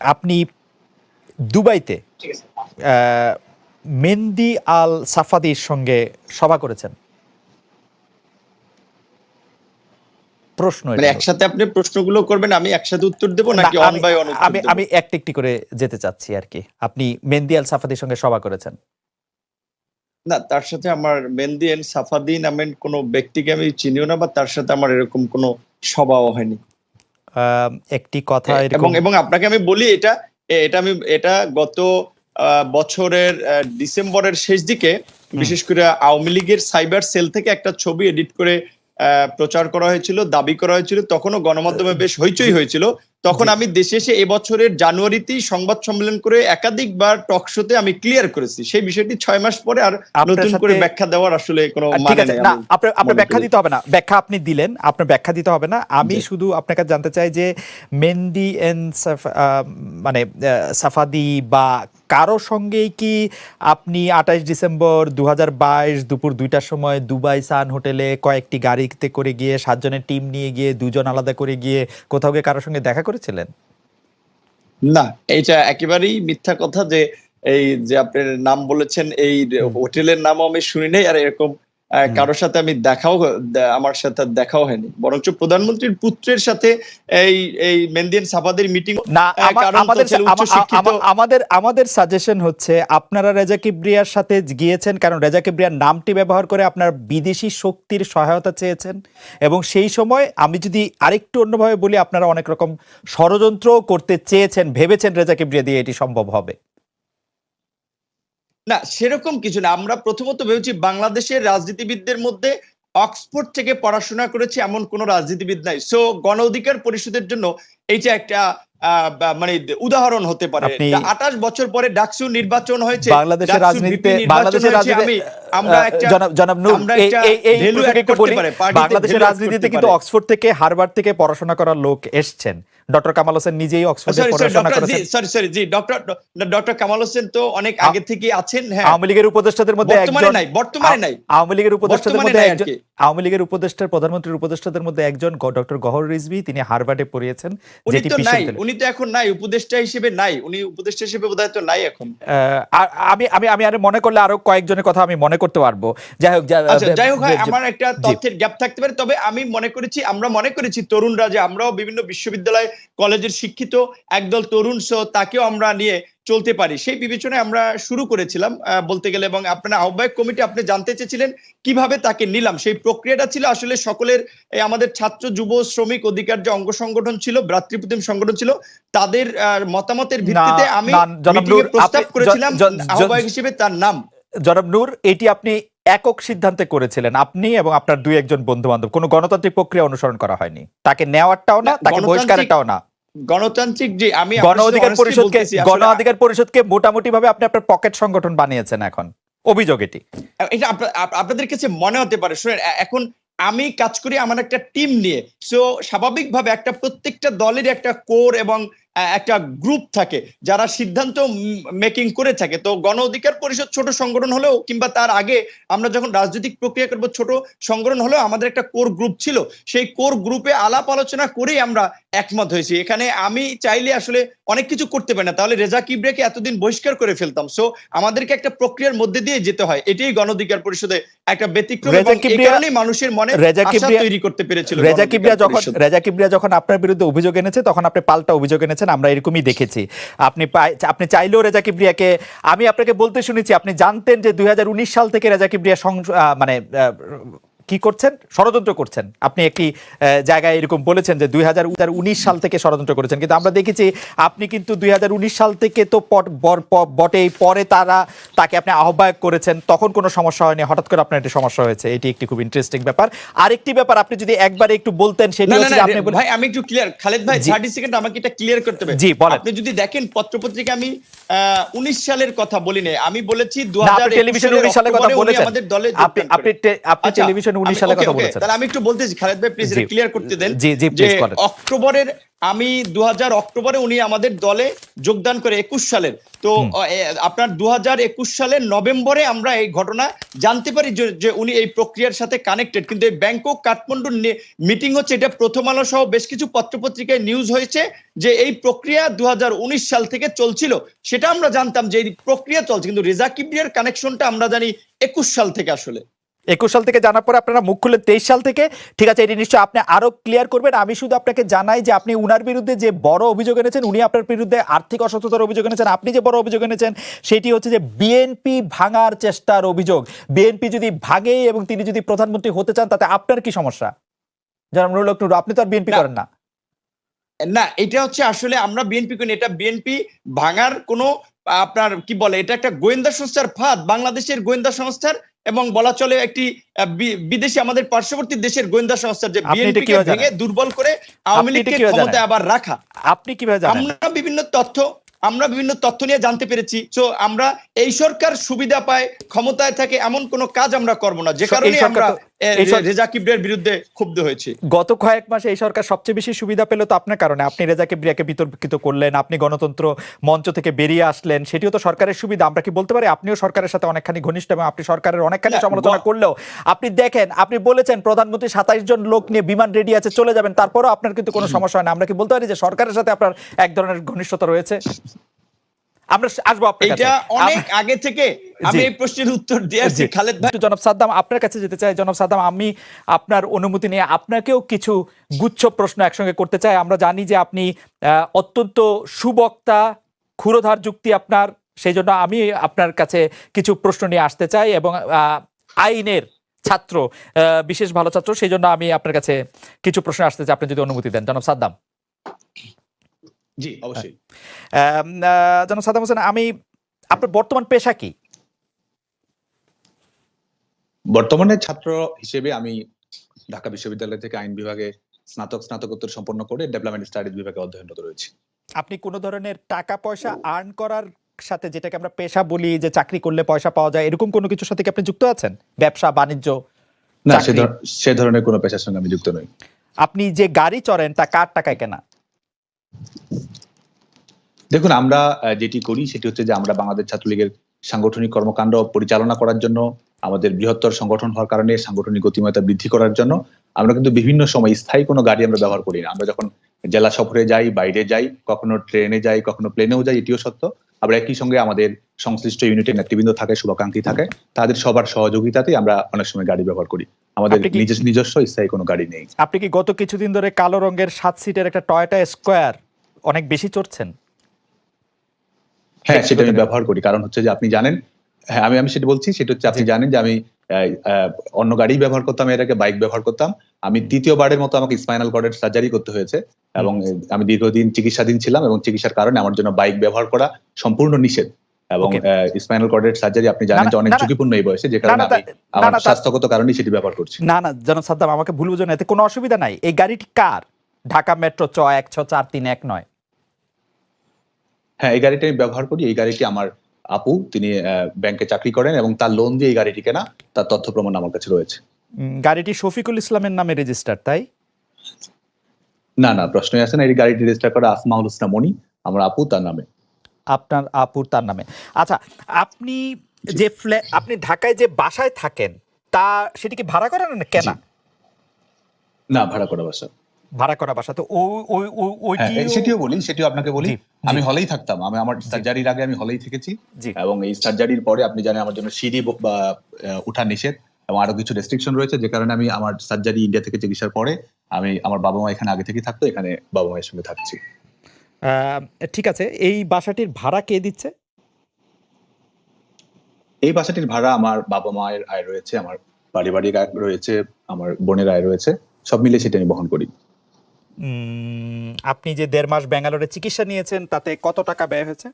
আপনি দুবাইতে আহ, মেন্দি আল সাফাদির সঙ্গে সভা করেছেন। প্রশ্ন মানে একসাথে আপনি প্রশ্নগুলো করবেন আমি একসাথে উত্তর দেবো নাকি অন আমি- বাই অন আমি আমি একটি একটি করে যেতে চাচ্ছি আর কি। আপনি মেন্দি আল সাফাদির সঙ্গে সভা করেছেন। না তার সাথে আমার মেহেন্দি এন্ড সাফাদি নামের কোনো ব্যক্তিকে আমি চিনিও না বা তার সাথে আমার এরকম কোনো সভাও হয়নি। একটি কথা এবং এরকম এবং আপনাকে আমি বলি এটা এটা আমি এটা গত আহ, বছরের ডিসেম্বরের শেষ দিকে বিশেষ করে আওয়ামী লীগের সাইবার সেল থেকে একটা ছবি এডিট করে আহ, প্রচার করা হয়েছিল দাবি করা হয়েছিল তখনও গণমাধ্যমে বেশ হইচই হয়েছিল। তখন আমি দেশে এসে এবছরের জানুয়ারিতেই সংবাদ সম্মেলন করে একাধিকবার টক শোতে আমি ক্লিয়ার করেছি। সেই বিষয়টি ছয় মাস পরে আর নতুন করে ব্যাখ্যা দেওয়ার আসলে কোনো মানে না আপনার আপনার ব্যাখ্যা দিতে হবে না। ব্যাখ্যা আপনি দিলেন আপনার ব্যাখ্যা দিতে হবে না। আমি শুধু আপনার কাছে জানতে চাই যে মেন্দি এন আহ, মানে সাফাদি বা কারও সঙ্গেই কি আপনি আঠাশ ডিসেম্বর দু হাজার বাইশ দুপুর দুইটার সময় দুবাই সান হোটেলে কয়েকটি গাড়িতে করে গিয়ে সাতজনের টিম নিয়ে গিয়ে দুজন আলাদা করে গিয়ে কোথাও গিয়ে কারোর সঙ্গে দেখা করেছিলেন না এটা একেবারেই মিথ্যা কথা যে এই যে আপনার নাম বলেছেন এই হোটেলের নাম আমি শুনি নাই আর এরকম। কারোর সাথে আমি দেখাও আমার সাথে দেখাও হয়নি। বরঞ্চ প্রধানমন্ত্রীর পুত্রের সাথে এই এই মেন্দিয়ান সাফাদের মিটিং না আমাদের আমাদের আমাদের সাজেশন হচ্ছে আপনারা রেজা কিবরিয়ার সাথে গিয়েছেন কারণ রেজা কিবরিয়ার নামটি ব্যবহার করে আপনার বিদেশি শক্তির সহায়তা চেয়েছেন। এবং সেই সময় আমি যদি আরেকটু অন্যভাবে বলি আপনারা অনেক রকম ষড়যন্ত্র করতে চেয়েছেন ভেবেছেন রেজা কিবরিয়া দিয়ে এটি সম্ভব হবে। না সেরকম কিছু না। আমরা প্রথমত ভেবেছি বাংলাদেশের রাজনীতিবিদদের মধ্যে অক্সফোর্ড থেকে পড়াশোনা করেছে এমন কোন রাজনীতিবিদ নাই। সো গণ অধিকার পরিষদের জন্য এইটা একটা আহ, মানে উদাহরণ হতে পারে। আঠাশ বছর পরে ডাকসু নির্বাচন হয়েছে। বাংলাদেশের রাজনীতিতে বাংলাদেশের রাজনীতি আমরা একটা জনাব নূর বাংলাদেশের রাজনীতিতে কিন্তু অক্সফোর্ড থেকে হারবার থেকে পড়াশোনা করার লোক এসছেন। ডক্টর কামাল হোসেন নিজেই অক্সফোর্ডে পড়াশোনা করেছেন। Sorry sorry ji doctor doctor Kamal Hossain তো অনেক আগে থেকে আছেন হ্যাঁ। আওয়ামী লীগের উপদেষ্টাদের মধ্যে একজন বর্তমানে নাই বর্তমানে নাই। আওয়ামী লীগের উপদেষ্টাদের মধ্যে একজন আওয়ামী লীগের উপদেষ্টার প্রধানমন্ত্রীর উপদেষ্টাদের মধ্যে একজন ডক্টর গহর রিজভি তিনি হার্ভার্ডে পড়িয়েছেন উনি যেটি তো নাই উনি তো এখন নাই উপদেষ্টা হিসেবে নাই উনি উপদেষ্টা হিসেবে বোধহয় তো নাই এখন। আমি আমি আমি আরে মনে করলে আরও কয়েকজনের কথা আমি মনে করতে পারব। যাই হোক আচ্ছা যাই হোক আমার একটা। তথ্যের গ্যাপ থাকতে পারে তবে আমি মনে করেছি আমরা মনে করেছি তরুণরা যে আমরাও বিভিন্ন বিশ্ববিদ্যালয় কলেজের শিক্ষিত একদল তরুণ সো তাকেও আমরা নিয়ে চলতে পারি। সেই বিবেচনায় আমরা শুরু করেছিলাম বলতে গেলে এবং আপনার আহ্বায়ক কমিটি আপনি জানতে চেয়েছিলেন কীভাবে তাকে নিলাম। সেই প্রক্রিয়াটা ছিল আসলে সকলের আমাদের ছাত্র যুব শ্রমিক অধিকার যে অঙ্গ সংগঠন ছিল ভ্রাতৃপ্রতিম সংগঠন ছিল তাদের মতামতের ভিত্তিতে আমি প্রস্তাব করেছিলাম আহ্বায়ক হিসেবে তার নাম। জনাব নূর এটি আপনি একক সিদ্ধান্তে করেছিলেন আপনি এবং আপনার দুই একজন বন্ধু বান্ধব কোনো গণতান্ত্রিক প্রক্রিয়া অনুসরণ করা হয়নি। তাকে নেওয়ারটাও না তাকে বহিষ্কারেরটাও না। গণতান্ত্রিক যে আমি গণ অধিকার পরিষদকে গণ অধিকার পরিষদকে মোটামুটি ভাবে আপনি আপনার পকেট সংগঠন বানিয়েছেন এখন। অভিযোগ এটি। এটা আপনাদের কাছে মনে হতে পারে শুনেন এখন আমি কাজ করি আমার একটা টিম নিয়ে। সো স্বাভাবিকভাবে একটা প্রত্যেকটা দলের একটা কোর এবং একটা গ্রুপ থাকে যারা সিদ্ধান্ত মেকিং করে থাকে। তো গণ অধিকার পরিষদ ছোট সংগঠন হলেও কিংবা তার আগে আমরা যখন রাজনৈতিক প্রক্রিয়া করব ছোট সংগঠন হলেও আমাদের একটা কোর গ্রুপ ছিল। সেই কোর গ্রুপে আলাপ আলোচনা করেই আমরা একমত হয়েছি। এখানে আমি চাইলে আসলে অনেক কিছু করতে পারি না। তাহলে রেজা কিবরেকে এতদিন বহিষ্কার করে ফেলতাম। সো আমাদেরকে একটা প্রক্রিয়ার মধ্যে দিয়ে যেতে হয়। এটাই গণ অধিকার পরিষদে একটা ব্যতিক্রম এবং এই কিবরিয়া- মানুষের মনে রেজা আশা তৈরি করতে পেরেছিল রেজা কিবরিয়া যখন রেজা কিবরিয়া যখন আপনার বিরুদ্ধে অভিযোগ এনেছে তখন আপনি পাল্টা অভিযোগ এনেছেন আমরা এরকমই দেখেছি। আপনি আপনি চাইলেও রেজা কিবরিয়াকে, আমি আপনাকে বলতে শুনেছি, আপনি জানতেন যে দুই হাজার উনিশ সাল থেকে রেজা কিবরিয়া মানে কি করছেন? ষড়যন্ত্র করছেন। আপনি একটি জায়গায় এরকম বলেছেন যে দুই সাল থেকে ষড়যন্ত্র করেছেন। কিন্তু আমরা দেখেছি আপনি কিন্তু দুই সাল থেকে তো পট- বটেই পরে তারা তাকে আপনি আহ্বায়ক করেছেন তখন কোনো সমস্যা হয়নি হঠাৎ করে আপনার একটি সমস্যা হয়েছে। এটি একটি খুব ইন্টারেস্টিং ব্যাপার। আরেকটি ব্যাপার আপনি যদি একবারে একটু বলতেন সেটি হচ্ছে আপনি ভাই আমি একটু ক্লিয়ার খালেদ ভাই জি। 30 সেকেন্ড আমাকে এটা ক্লিয়ার করতে হবে। জি, বলেন। আপনি যদি দেখেন পত্রপত্রিকা আমি আহ, 19 সালের কথা বলি নাই আমি বলেছি না, আপনি 2021 টেলিভিশনে সালের উনিশ সালের কথা বলেছেন। আমাদের দলে আপনি আপনি টেলিভিশনে বলেছেন উনিশ আমি- কথা বলেছেন। তাহলে আমি একটু বলতেছি খালেদ ভাই প্লিজ। ক্লিয়ার করতে দেন যে অক্টোবরের আমি দু অক্টোবরে উনি আমাদের দলে যোগদান করে একুশ সালের। তো আপনার দু সালের নভেম্বরে আমরা এই ঘটনা জানতে পারি যে- উনি এই প্রক্রিয়ার সাথে কানেক্টেড কিন্তু এই ব্যাংকক কাঠমান্ডুর মিটিং হচ্ছে এটা প্রথম আলো সহ বেশ কিছু পত্রপত্রিকায় নিউজ হয়েছে যে এই প্রক্রিয়া দু হাজার উনিশ সাল থেকে চলছিল। সেটা আমরা জানতাম যে এই প্রক্রিয়া চলছে কিন্তু রেজা কিবরিয়ার কানেকশনটা আমরা জানি একুশ সাল থেকে আসলে। একুশ সাল থেকে জানার পরে আপনারা মুখ খুললেন তেইশ সাল থেকে। ঠিক আছে এটি নিশ্চয়ই আপনি আরও ক্লিয়ার করবেন। আমি শুধু আপনাকে জানাই যে আপনি উনার বিরুদ্ধে যে বড় অভিযোগ এনেছেন উনি আপনার বিরুদ্ধে আর্থিক অসততার অভিযোগ এনেছেন আপনি যে বড় অভিযোগ এনেছেন সেটি হচ্ছে যে বিএনপি ভাঙার চেষ্টার অভিযোগ। বিএনপি যদি ভাঙে এবং তিনি যদি প্রধানমন্ত্রী হতে চান তাতে আপনার কি সমস্যা? জনাব নুরুল নুরু, আপনি তো আর বিএনপি করেন না। না এটা হচ্ছে আসলে আমরা বিএনপি করি এটা বিএনপি ভাঙার কোনো আপনার কি বলে এটা একটা গোয়েন্দা সংস্থার ফাঁদ বাংলাদেশের গোয়েন্দা সংস্থার এবং বলা চলে একটি বিদেশি আমাদের পার্শ্ববর্তী দেশের গোয়েন্দা সংস্থার যে আপনি এটা বিএনপি কীভাবে ভেঙে দুর্বল করে আওয়ামী লীগকে কীভাবে ক্ষমতায় আবার রাখা। আপনি কীভাবে জানেন? আমরা বিভিন্ন তথ্য আমরা বিভিন্ন তথ্য নিয়ে জানতে পেরেছি। তো আমরা এই সরকার সুবিধা পায় ক্ষমতায় থাকে এমন কোনো কাজ আমরা করব না। যে কারণে আমরা রেজা বিরুদ্ধে ক্ষুব্ধ হয়েছি। গত কয়েক মাসে এই সরকার সবচেয়ে বেশি সুবিধা পেল তো আপনার কারণে। আপনি রেজাকে ব্রিয়াকে বিতর্কিত করলেন আপনি গণতন্ত্র মঞ্চ থেকে বেরিয়ে আসলেন সেটিও তো সরকারের সুবিধা। আমরা কি বলতে পারি? আপনিও সরকারের সাথে অনেকখানি ঘনিষ্ঠ এবং আপনি সরকারের অনেকখানি না, সমালোচনা করলেও আপনি দেখেন আপনি বলেছেন প্রধানমন্ত্রী সাতাইশ জন লোক নিয়ে বিমান রেডি আছে চলে যাবেন। তারপরও আপনার কিন্তু কোনো সমস্যা হয় না। আমরা কি বলতে পারি যে সরকারের সাথে আপনার এক ধরনের ঘনিষ্ঠতা রয়েছে? আমরা আসব আপনার কাছে। এটা অনেক আগে থেকে আমি এই প্রশ্নের উত্তর দিয়ে খালেদ ভাই। জনাব সাদ্দাম আপনার কাছে যেতে চাই। জনাব সাদ্দাম আমি আপনার অনুমতি নিয়ে আপনাকেও কিছু গুচ্ছ প্রশ্ন একসঙ্গে করতে চাই। আমরা জানি যে আপনি অত্যন্ত সুবক্তা ক্ষুরোধার যুক্তি আপনার। সেই জন্য আমি আপনার কাছে কিছু প্রশ্ন নিয়ে আসতে চাই এবং আহ, আইনের ছাত্র আহ, বিশেষ ভালো ছাত্র। সেই জন্য আমি আপনার কাছে কিছু প্রশ্ন আসতে চাই। আপনি যদি অনুমতি দেন। জনাব সাদ্দাম। জি অবশ্যই। আহ, আহ, হোসেন আমি আপনার বর্তমান পেশা কি? বর্তমানে ছাত্র হিসেবে আমি ঢাকা বিশ্ববিদ্যালয় থেকে আইন বিভাগে স্নাতক স্নাতকোত্তর সম্পন্ন করে ডেভেলপমেন্ট স্টাডিজ বিভাগে অধ্যয়নরত রয়েছে। আপনি কোনো ধরনের টাকা পয়সা আর্ন করার সাথে যেটাকে আমরা পেশা বলি যে চাকরি করলে পয়সা পাওয়া যায় এরকম কোনো কিছুর সাথে কি আপনি যুক্ত আছেন? ব্যবসা বাণিজ্য না সে সে ধরনের কোনো পেশার সঙ্গে আমি যুক্ত নই। আপনি যে গাড়ি চড়েন তা কার টাকায় কেনা? দেখুন, আমরা যেটি করি সেটি হচ্ছে যে আমরা বাংলাদেশ ছাত্রলীগের সাংগঠনিক কর্মকাণ্ড পরিচালনা করার জন্য, আমাদের বৃহত্তর সংগঠন হওয়ার কারণে সাংগঠনিক গতিময়তা বৃদ্ধি করার জন্য আমরা কিন্তু বিভিন্ন সময় স্থায়ী কোনো গাড়ি আমরা ব্যবহার করি না। আমরা যখন জেলা সফরে যাই, বাইরে যাই, কখনো ট্রেনে যাই, কখনো প্লেনেও যাই, এটিও সত্য। আমরা একই সঙ্গে আমাদের সংশ্লিষ্ট ইউনিটের নেতৃবৃন্দ থাকে শুভাকাঙ্ক্ষী থাকে তাদের সবার সহযোগিতাতেই আমরা অনেক সময় গাড়ি ব্যবহার করি। আমাদের নিজস্ব নিজস্ব স্থায়ী কোনো গাড়ি নেই। আপনি কি গত কিছুদিন ধরে কালো রঙের সাত সিটের একটা টয়টা স্কোয়ার অনেক বেশি চড়ছেন? হ্যাঁ সেটা আমি ব্যবহার করি। কারণ হচ্ছে যে আপনি জানেন হ্যাঁ আমি আমি সেটা বলছি সেটা হচ্ছে আপনি জানেন যে আমি অন্য গাড়ি ব্যবহার করতাম এর আগে বাইক ব্যবহার করতাম। আমি তৃতীয়বারের মতো আমাকে স্পাইনাল কর্ডের সার্জারি করতে হয়েছে এবং আমি দীর্ঘদিন চিকিৎসাধীন ছিলাম এবং চিকিৎসার কারণে আমার জন্য বাইক ব্যবহার করা সম্পূর্ণ নিষেধ এবং স্পাইনাল কর্ডের সার্জারি আপনি জানেন যে অনেক। ঝুঁকিপূর্ণ এই বয়সে যে কারণে আমি আমার স্বাস্থ্যগত কারণেই সেটি ব্যবহার করছি। না না জনাব সাদ্দাম আমাকে ভুল বুঝুন এতে কোনো অসুবিধা নাই। এই গাড়িটি কার? ঢাকা মেট্রো চ এক ছ চার তিন এক নয়। হ্যাঁ এই গাড়িটি আমি ব্যবহার করি। এই গাড়িটি আমার আপু তিনি ব্যাংকে চাকরি করেন এবং তার লোন দিয়ে এই গাড়িটি কেনা তার তথ্য প্রমাণ আমার কাছে রয়েছে। গাড়িটি শফিকুল ইসলামের নামে রেজিস্টার তাই? না না প্রশ্নই আসে না এই গাড়িটি রেজিস্টার করা আসমাউল হোসনা মনি আমার আপু তার নামে। আপনার আপুর তার নামে। আচ্ছা আপনি যে ফ্ল্যাট আপনি ঢাকায় যে বাসায় থাকেন তা সেটি কি ভাড়া করা না কেনা? না ভাড়া করা বাসা। ভাড়া করা বাসা তো ওই ওই ওই- হ্যাঁ ওইটি সেটিও বলি সেটিও আপনাকে বলি। আমি হলেই থাকতাম আমি আমার সার্জারির আগে আমি হলেই থেকেছি। এবং এই সার্জারির পরে আপনি জানেন আমার জন্য সিঁড়ি ব- উঠা নিষেধ। এবং আরও কিছু রেস্ট্রিকশন রয়েছে যে কারণে আমি আমার সার্জারি ইন্ডিয়া থেকে চিকিৎসার পরে আমি আমার বাবা মা এখানে আগে থেকে থাকতো এখানে বাবা মায়ের সঙ্গে থাকছি। আহ, ঠিক আছে এই বাসাটির ভাড়া কে দিচ্ছে? এই বাসাটির ভাড়া আমার বাবা মায়ের আয় রয়েছে আমার পারিবারিক আয় রয়েছে আমার বোনের আয় রয়েছে সব মিলে সেটা আমি বহন করি। আপনি যে দেড় মাস ব্যাঙ্গালোরে চিকিৎসা নিয়েছেন তাতে কত টাকা ব্যয় হয়েছে?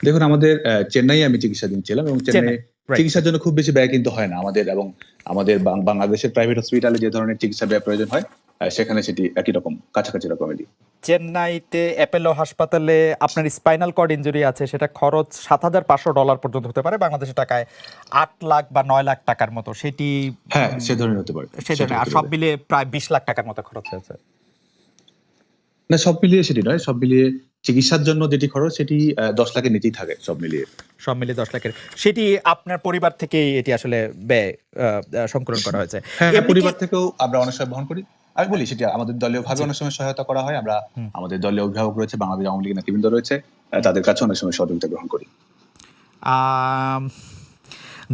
দেখুন আমাদের চেন্নাই আমি চিকিৎসাধীন ছিলাম এবং চেন্নাই. চিকিৎসার জন্য খুব বেশি ব্যয় কিন্তু হয় না আমাদের এবং আমাদের বাংলাদেশের প্রাইভেট হসপিটালে যে ধরনের চিকিৎসা ব্যয় প্রয়োজন হয় সেখানে সেটি একই রকম কাছাকাছি রকমেরই চেন্নাইতে অ্যাপেলো হাসপাতালে আপনার স্পাইনাল কর্ড ইঞ্জুরি আছে সেটা খরচ সাত হাজার পাঁচশো ডলার পর্যন্ত হতে পারে বাংলাদেশের টাকায় আট লাখ বা নয় লাখ টাকার মতো সেটি হ্যাঁ সে ধরনের হতে পারে সেটা ধরনের আর সব মিলিয়ে প্রায় বিশ লাখ টাকার মতো খরচ হয়েছে। না সব মিলিয়ে সেটি নয় সব মিলিয়ে চিকিৎসার জন্য যেটি খরচ সেটি দশ লাখের নিচেই থাকে সব মিলিয়ে। সব মিলিয়ে দশ লাখের। সেটি আপনার পরিবার থেকেই এটি আসলে ব্যয় সংকলন করা হয়েছে। হ্যাঁ পরিবার থেকেও আমরা অনেক সময় বহন করি। আমি বলি সেটা আমাদের দলীয় ভাবে অনেক সময় সহায়তা করা হয়। আমরা আমাদের দলীয় অভিভাবক রয়েছে বাংলাদেশ আওয়ামী লীগের নেতৃবৃন্দ রয়েছে তাদের কাছে অনেক সময় সহযোগিতা গ্রহণ করি।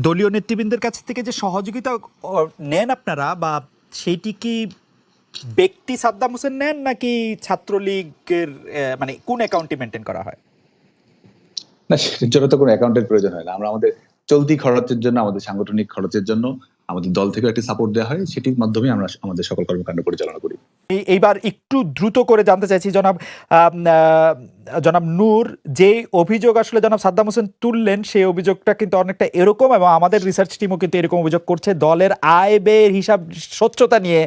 দলীয় নেতৃবৃন্দের কাছ থেকে যে সহযোগিতা নেন আপনারা বা সেইটি কি ব্যক্তি সাদ্দাম হোসেন নেন নাকি ছাত্রলীগের মানে কোন অ্যাকাউন্টে মেনটেন করা হয়? না, সেটার জন্য তো কোনো অ্যাকাউন্টের প্রয়োজন হয় না। আমরা আমাদের চলতি খরচের জন্য, আমাদের সাংগঠনিক খরচের জন্য আমাদের দল থেকে একটি সাপোর্ট দেওয়া হয়। সেটির মাধ্যমে আমরা আমাদের সকল কর্মকাণ্ড পরিচালনা করি। এইবার একটু দ্রুত করে জানতে চাইছি, জনাব জনাব নূর, যে অভিযোগ আসলে জনাব সাদ্দাম হোসেন তুললেন, সেই অভিযোগটা কিন্তু অনেকটা এরকম এবং আমাদের রিসার্চ টিমও কিন্তু এরকম অভিযোগ করছে। দলের আয় ব্যয়ের হিসাব স্বচ্ছতা নিয়ে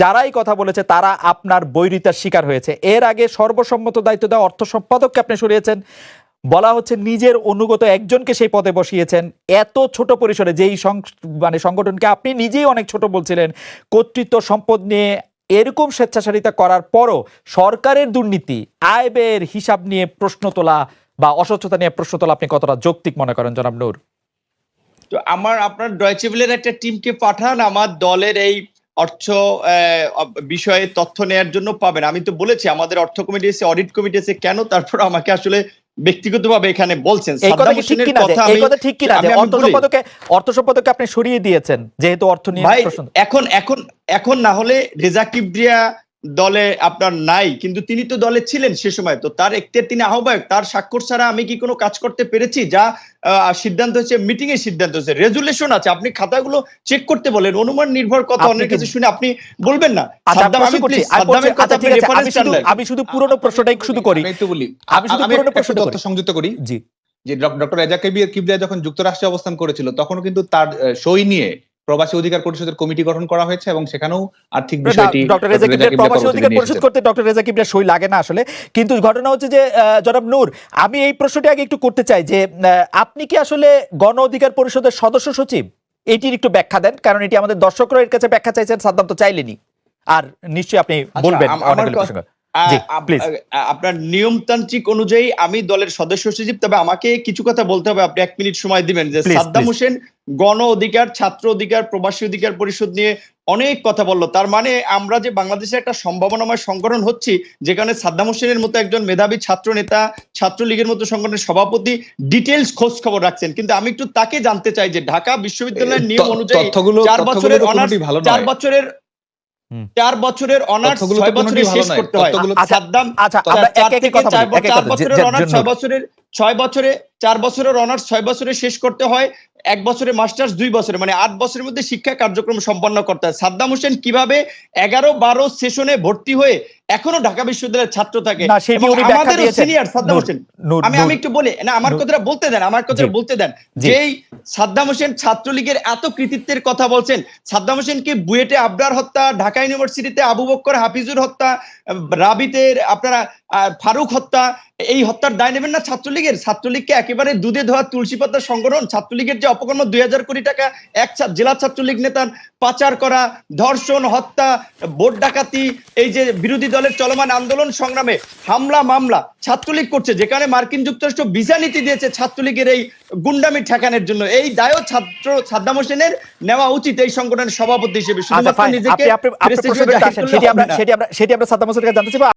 যারাই কথা বলেছে, তারা আপনার বৈরিতার শিকার হয়েছে। এর আগে সর্বসম্মত দায়িত্ব দেওয়া অর্থ সম্পাদককে আপনি সরিয়েছেন। বলা হচ্ছে নিজের অনুগত একজনকে সেই পদে বসিয়েছেন। এত ছোট পরিসরে যেই মানে সংগঠনকে আপনি নিজেই অনেক ছোট বলছিলেন, কর্তৃত্ব সম্পদ নিয়ে এরকম স্বেচ্ছাচারিতা করার পরও সরকারের দুর্নীতি আয় ব্যয়ের হিসাব নিয়ে প্রশ্ন তোলা বা অস্বচ্ছতা নিয়ে প্রশ্ন তোলা আপনি কতটা যৌক্তিক মনে করেন, জনাব নূর? তো আমার, আপনার ডয়চেবিলের একটা টিমকে পাঠান, আমার দলের এই অর্থ বিষয়ে তথ্য নেয়ার জন্য পাবেন। আমি তো বলেছি আমাদের অর্থ কমিটি এসে অডিট কমিটি এসে কেন তারপর আমাকে আসলে ব্যক্তিগতভাবে এখানে বলছেন? এই কথা ঠিক কিনা এই কথা ঠিক কিনা অর্থ সম্পাদককে অর্থ সম্পাদককে আপনি সরিয়ে দিয়েছেন যেহেতু অর্থ নিয়ে এখন এখন এখন না হলে রেজা কিবরিয়া দলে আপনার নাই কিন্তু তিনি তো দলে ছিলেন সে সময়। তো তার একটি তিনি আহ্বায়ক তার স্বাক্ষর ছাড়া আমি কি কোনো কাজ করতে পেরেছি? যা সিদ্ধান্ত হচ্ছে মিটিং এর সিদ্ধান্ত হচ্ছে। রেজুলেশন আছে আপনি খাতাগুলো চেক করতে বলেন অনুমান নির্ভর কথা আপনি অন্যের কি- কাছে শুনে আপনি বলবেন না। আচ্ছা আমি আচ্ছা আমি শুধু। পুরনো প্রশ্নটাই শুধু করি। আমি একটু বলি। আমি শুধু পুরনো প্রশ্নটা সংযুক্ত করি। জি। যে ডক্টর রেজা কিবরিয়া কিবরিয়া যখন যুক্তরাষ্ট্রে অবস্থান করেছিল তখন কিন্তু তার সই নিয়ে প্রবাসী অধিকার পরিষদের কমিটি গঠন করা হয়েছে এবং সেখানেও আর্থিক বিষয়টি ডক্টর রেজা কিবরিয়ার কিবরিয়া প্রবাসী অধিকার এসেছেন। করতে ডক্টর রেজা কিবরিয়ার সই লাগে না আসলে কিন্তু ঘটনা হচ্ছে যে আহ, জনাব নূর আমি এই প্রশ্নটি আগে একটু করতে চাই যে আহ, আপনি কি আসলে গণ অধিকার পরিষদের সদস্য সচিব এটির একটু ব্যাখ্যা দেন কারণ এটি আমাদের দর্শকরা এর কাছে ব্যাখ্যা চাইছেন সাদ্দাম তো চাইলেনি আর নিশ্চয়ই আপনি আচ্ছা, বলবেন অনেকগুলো প্রসঙ্গ। আপনার নিয়মতান্ত্রিক অনুযায়ী আমি দলের সদস্য সচিব তবে আমাকে কিছু কথা বলতে হবে। আপনি এক মিনিট সময় দিবেন। যে সাদ্দাম হোসেন গণ অধিকার ছাত্র অধিকার প্রবাসী অধিকার পরিষদ নিয়ে অনেক কথা বলল। তার মানে আমরা যে বাংলাদেশে একটা সম্ভাবনাময় সংগঠন হচ্ছি যেখানে সাদ্দাম হোসেনের মতো একজন মেধাবী ছাত্র নেতা ছাত্রলীগের মতো সংগঠনের সভাপতি ডিটেলস খোঁজ খবর রাখছেন। কিন্তু আমি একটু তাকে জানতে চাই যে ঢাকা বিশ্ববিদ্যালয়ের নিয়ম অনুযায়ী চার বছরের অনার্স ভালো চার বছরের। চার বছরের অনার্স ছয় বছরে শেষ করতে হয়। আচ্ছা, সাদ্দাম আচ্ছা চার- বছরের অনার্স ছয় বছরের ছয় বছরে চার বছরের অনার্স ছয় বছরে শেষ করতে হয়। এক বছরে মাস্টার্স দুই বছরে মানে আট বছরের মধ্যে শিক্ষা কার্যক্রম সম্পন্ন করতে হয়। সাদ্দাম হোসেন কীভাবে এগারো বারো সেশনে ভর্তি হয়ে এখনও ঢাকা বিশ্ববিদ্যালয়ের ছাত্র থাকে দিয়েছেন। সিনিয়র সাদ্দাম হোসেন। আমি আমি একটু বলি না আমার কথাটা বলতে দেন আমার কথাটা বলতে দেন। যেই সাদ্দাম হোসেন ছাত্রলীগের এত কৃতিত্বের কথা বলছেন সাদ্দাম হোসেনকে বুয়েটে আবরার হত্যা ঢাকা ইউনিভার্সিটিতে আবু বক্কর হাফিজুর হত্যা রাবিতের আপনারা ফারুক হত্যা এই হত্যার দায় নেবেন না ছাত্রলীগের। ছাত্রলীগকে একেবারে দুধে ধোয়া তুলসী পাতার সংগঠন ছাত্রলীগের যে অপকর্ম দুই হাজার কোটি টাকা এক জেলা ছাত্রলীগ নেতার পাচার করা ধর্ষণ হত্যা ভোট ডাকাতি এই যে বিরোধী দলের চলমান আন্দোলন সংগ্রামে হামলা মামলা ছাত্রলীগ করছে যেখানে মার্কিন যুক্তরাষ্ট্র ভিসা নীতি দিয়েছে ছাত্রলীগের এই গুন্ডামি ঠেকানোর জন্য। এই দায়ও ছাত্র সাদ্দাম হোসেনের নেওয়া উচিত এই সংগঠনের সভাপতি হিসেবে। আচ্ছা শুধুমাত্র নিজেকে সেটি আমরা সেটি আমরা সাদ্দাম হোসেনের কাছে জানতে চাইব।